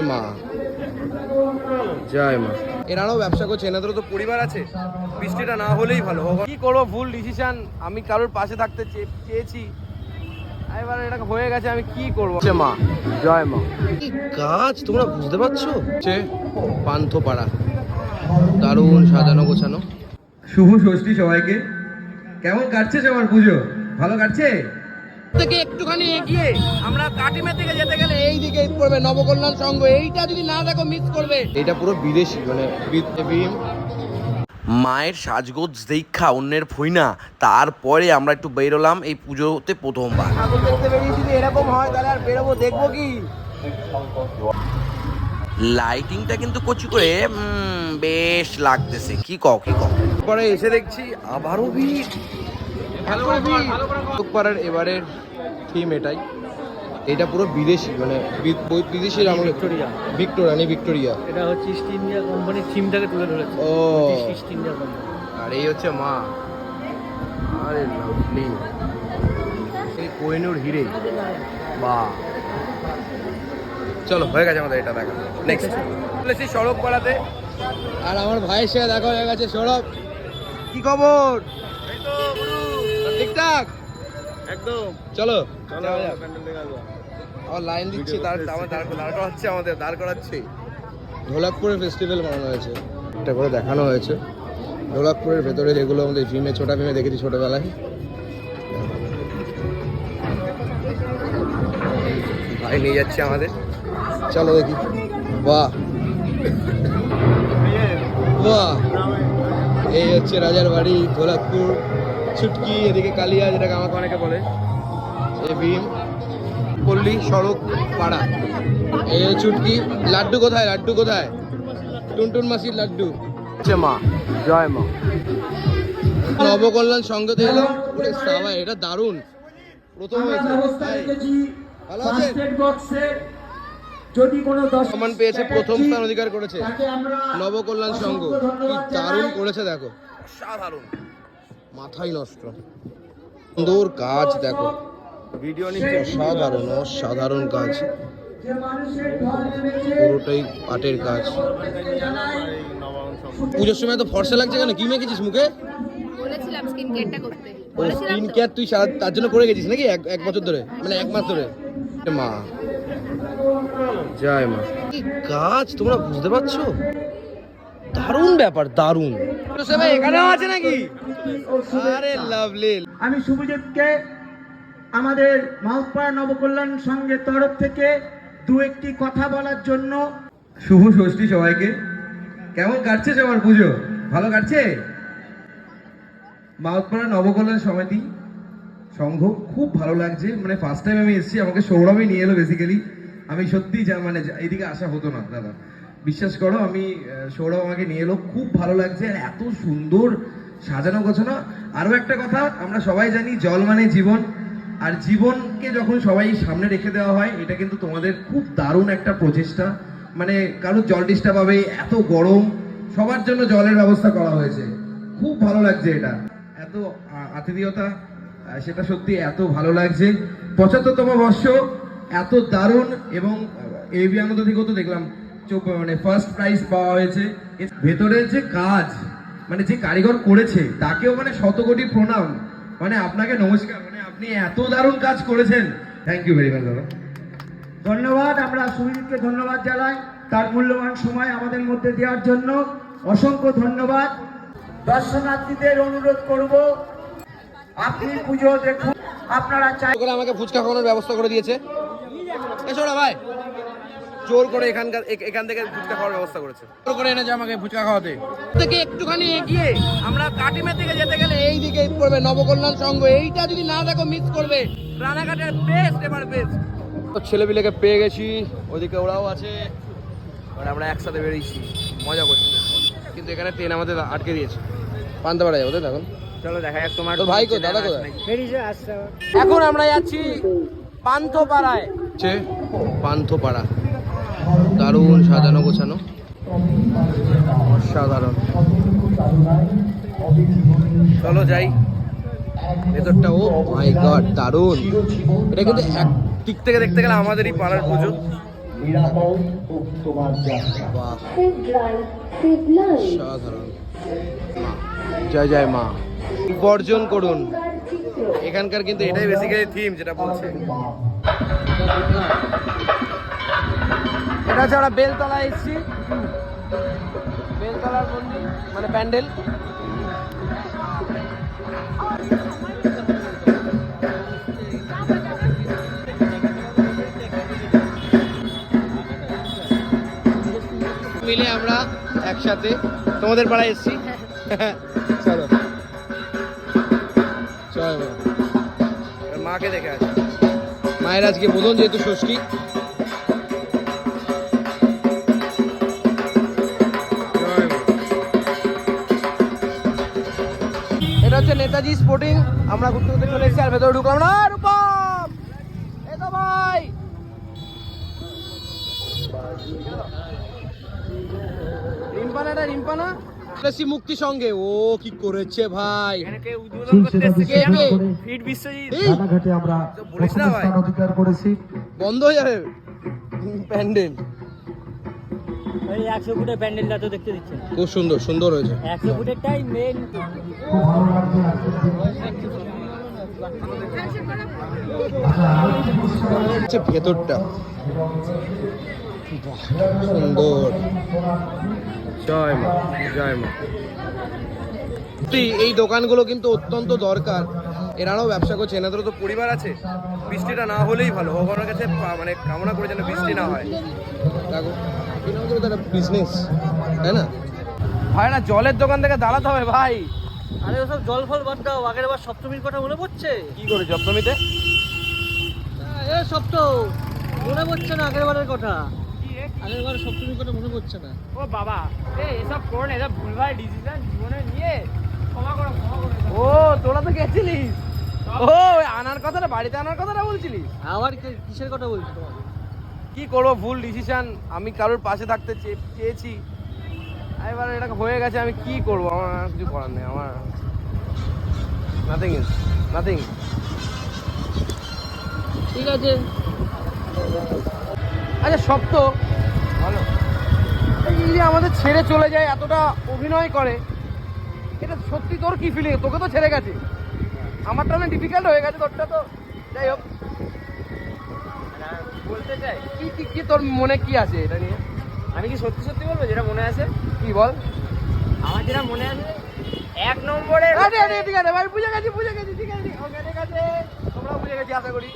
মা। জয় মা। এনারাও ব্যবসা করছে এনাদেরও তো পরিবার আছে। বৃষ্টিটা না হলেই ভালো। কি করব ভুল ডিসিশন আমি কারোর পাশে থাকতে চেয়েছি। এবার এটা হয়ে গেছে আমি কি করব? মা। জয় মা। কি কাজ? তোমরা বুঝতে পারছ? সে পান্থপাড়া। দারুণ সাজানো গোছানো। শুভ ষষ্ঠী সবাইকে। কেমন কাটছে সবার পুজো? ভালো কাটছে? থেকে একটুখানি এগিয়ে আমরা কাটিমে থেকে যেতে গেলে এই দিকে পড়বে নবকল্যাণ সংঘ। এইটা যদি না দেখো মিস করবে। এটা পুরো বিদেশি মানে মায়ের সাজগোজ দেখা অন্যের ফইনা। তারপরে আমরা একটু বেরোলাম এই পুজোতে প্রথমবার। দেখতে বেরিয়েছি এরকম হয় তাহলে আর বেরোবো দেখব কি? লাইটিংটা কিন্তু কচি করে বেশ লাগতেছে। কি কও কি কও? পরে এসে দেখছি আবারও ভিড়। এবারের থিম এটাই। এটা পুরো বিদেশি মানে বি- বিদেশির আমলে ভিক্টোরিয়া। ভিক্টোরিয়া নেই ভিক্টোরিয়া। এটা হচ্ছে ইস্ট ইন্ডিয়া কোম্পানির থিমটাকে তুলে ধরেছে। ও। ইস্ট ইন্ডিয়া কোম্পানি আর এই হচ্ছে মা। আরে লাভলি। এই কোহিনুর হিরে। বাহ চলো হয়ে গেছে আমাদের এটা দেখা। নেক্সট চলেছি সড়ক পাড়াতে আর আমার ভাইয়ের সাথে দেখা হয়ে গেছে সৌরভ কি খবর? ঠিকঠাক? একদম। চলো। আমার লাইন দিচ্ছি তার আমার দাঁড় দাঁড় করাচ্ছে আমাদের দাঁড় করাচ্ছে। ঢোলাকপুরে ফেস্টিভ্যাল বানানো হয়েছে। এটা করে দেখানো হয়েছে। ঢোলাকপুরের ভেতরে যেগুলো আমাদের ভীমে ছোটা ভীমে দেখেছি ছোটবেলায়। ভাই নিয়ে যাচ্ছে আমাদের। চলো দেখি। বাহ। বাহ। এই হচ্ছে রাজার বাড়ি ধোলাকপুর ছুটকি এদিকে কালিয়া যেটাকে আমাকে অনেকে বলে। এই ভীম পল্লী সড়ক পাড়া। এই ছুটকি লাড্ডু কোথায় লাড্ডু কোথায়? টুনটুন মাসির লাড্ডু। হচ্ছে মা জয় মা। নবকল্যাণ সঙ্গতে এলাম ওরে এটা দারুণ। প্রথম হয়েছে। ভালো আছেন? যদি কোনো সম্মান পেয়েছে প্রথম স্থান অধিকার করেছে। নবকল্যাণ সংঘ কি দারুণ করেছে দেখো। সাধারণ মাথাই নষ্ট। সুন্দর কাজ দেখো। ভিডিও নিচ্ছে অসাধারণ অসাধারণ কাজ। যে মানুষের ঢল নেমেছে পুরোটাই পাটের কাজ। পুজোর সময় তো ফর্সা লাগছে কেন? কি মেখেছিস মুখে? বলেছিলাম স্কিন কেয়ারটা করতে। স্কিন কেয়ার তুই তার জন্য করে গেছিস নাকি এক এক বছর ধরে? মানে এক মাস ধরে? মা। জয় মা। কি কাজ তোমরা বুঝতে পারছ? দারুণ ব্যাপার দারুণ। ভাই এখানেও আছে নাকি? আরে লাভলি আমি শুভজিৎকে আমাদের মাউথপাড়া নবকল্যাণ সংঘের তরফ থেকে দু একটি কথা বলার জন্য শুভ ষষ্ঠী সবাইকে। কেমন কাটছে সবার পুজো? ভালো কাটছে? মাউতপাড়া নবকল্যাণ সমিতি সংঘ খুব ভালো লাগছে। মানে ফার্স্ট টাইম আমি এসেছি আমাকে সৌরভই নিয়ে এলো বেসিক্যালি আমি সত্যি যা মানে এদিকে এইদিকে আসা হতো না দাদা। বিশ্বাস করো, আমি সৌরভ আমাকে নিয়ে এলো, খুব ভালো লাগছে, আর এত সুন্দর সাজানো গোছানো। আরও একটা কথা, আমরা সবাই জানি জল মানে জীবন, আর জীবনকে যখন সবাই সামনে রেখে দেওয়া হয়, এটা কিন্তু তোমাদের খুব দারুণ একটা প্রচেষ্টা। মানে কারোর জল ডিস্টার্ব হবে, এত গরম, সবার জন্য জলের ব্যবস্থা করা হয়েছে। খুব ভালো লাগছে এটা। এত আতিথেয়তা সেটা সত্যি এত ভালো লাগছে। পঁচাত্তরতম বর্ষ, এত দারুণ, এবং এবি আনন্দ থেকেও তো দেখলাম মানে ফার্স্ট প্রাইজ পাওয়া হয়েছে। ভেতরের যে কাজ মানে যে কারিগর করেছে তাকেও মানে শত কোটি প্রণাম। মানে আপনাকে নমস্কার। মানে আপনি এত দারুণ কাজ করেছেন। থ্যাংক ইউ ভেরি মাচ দাদা। ধন্যবাদ। আমরা সুবিদিতকে ধন্যবাদ জানাই তার মূল্যবান সময় আমাদের মধ্যে দেওয়ার জন্য। অসংখ্য ধন্যবাদ। দর্শনার্থীদের অনুরোধ করব আপনি পুজো দেখুন। আপনারা চাই করে আমাকে ফুচকা খাওয়ানোর ব্যবস্থা করে দিয়েছে। এসো ভাই। জোর করে এখানকার এখান থেকে ফুচকা খাওয়ার ব্যবস্থা করেছে। জোর করে এনেছে আমাকে ফুচকা খাওয়াতে। থেকে একটুখানি এগিয়ে আমরা কাটিমে থেকে যেতে গেলে এই দিকে পড়বে নবকল্যাণ সংঘ। এইটা যদি না দেখো মিস করবে। রানাঘাটের বেস্ট এবার বেস্ট তো ছেলেপিলেকে পেয়ে গেছি। ওদিকে ওরাও আছে। আর আমরা একসাথে বেরিয়েছি। মজা করছি। কিন্তু এখানে ট্রেন আমাদের আটকে দিয়েছে। পান্তাপাড়া যাব তাই এখন? চলো দেখা যাক তোমার ভাই কো দাদা কোথায়? এখন আমরা যাচ্ছি পান্থপাড়ায়। হচ্ছে পান্থপাড়া। দারুণ সাজানো গোছানো। অসাধারণ। চলো যাই। ভেতরটা ও মাই গড দারুণ। এটা কিন্তু এক দিক থেকে দেখতে গেলে আমাদেরই পাড়ার পুজো। জয় জয় মা। বর্জন করুন। এখানকার কিন্তু এটাই বেসিক্যালি থিম যেটা বলছে। এটা হচ্ছে আমরা বেলতলা এসেছি। বেলতলার মন্দির মানে প্যান্ডেল। মিলে আমরা একসাথে তোমাদের পাড়ায় এসেছি। চলো। চলো। মাকে দেখে আসি। মায়ের আজকে বোধন যেহেতু ষষ্ঠী হচ্ছে নেতাজি স্পোর্টিং আমরা ঘুরতে ঘুরতে চলে এসেছি আর ভেতরে ঢুকলাম না। রূপম! ভাই! রিম্পানা মুক্তি সঙ্গে। ও কি করেছে ভাই? আমরা। অধিকার করেছি। বন্ধ হয়ে যাবে। প্যান্ডেল। এই একশো ফুটের প্যান্ডেলটা তো দেখতে দিচ্ছেন। খুব সুন্দর সুন্দর হয়েছে। একশো ফুটেরটাই মেন খুব ভালো হচ্ছে ভেতরটা। সুন্দর। জয় মা জয় মা। এই দোকানগুলো কিন্তু অত্যন্ত দরকার। এনারাও ব্যবসা করছে এনাদেরও তো পরিবার আছে। বৃষ্টিটা না হলেই ভালো ভগবানের কাছে মানে কামনা করে যেন বৃষ্টি না হয়। দেখো এনাদেরও তো বিজনেস তাই না? ভাই না জলের দোকান থেকে দাঁড়াতে হবে ভাই। আরে ওসব জল ফল বাদ দাও আগের বার সপ্তমীর কথা মনে পড়ছে? কি করে জপ্তমিতে এ সপ্তম মনে পড়ছে না আগের বারের কথা। আগের বার সপ্তমীর কথা মনে পড়ছে না। ও বাবা। এসব করো না এসব ভুলভাল ডিসিশন জীবনে নিয়ে ক্ষমা করো ক্ষমা করো। ও তোরা তো গেছিলিস। ও আনার কথাটা বাড়িতে আনার কথাটা বলছিলিস আবার কি- কিসের কথা বলছি কি করব ভুল ডিসিশন আমি কারোর পাশে থাকতে চেয়েছি। এবার এটা হয়ে গেছে আমি কি করব? আমার আর কিছু করার নেই আমার নাথিং ইজ নাথিং ঠিক আছে। আচ্ছা সপ্ত ভালো। এই যে আমাদের ছেড়ে চলে যায় এতটা অভিনয় করে এটা সত্যি তোর কি ফিলিং তোকে তো ছেড়ে গেছে। আমারটা অনেক ডিফিকাল্ট হয়ে গেছে তোরটা তো যাই হোক। বলতে চাই কি কি কি তোর মনে কি আছে এটা নিয়ে? আমি কি সত্যি সত্যি বলব যেটা মনে আছে? কি বল। আমার যেটা মনে আছে এক নম্বরে আরে আরে ঠিক আছে ভাই বুঝে গেছি বুঝে গেছি ঠিক আছে ঠিক আছে তোমরা বুঝে গেছি আশা করি।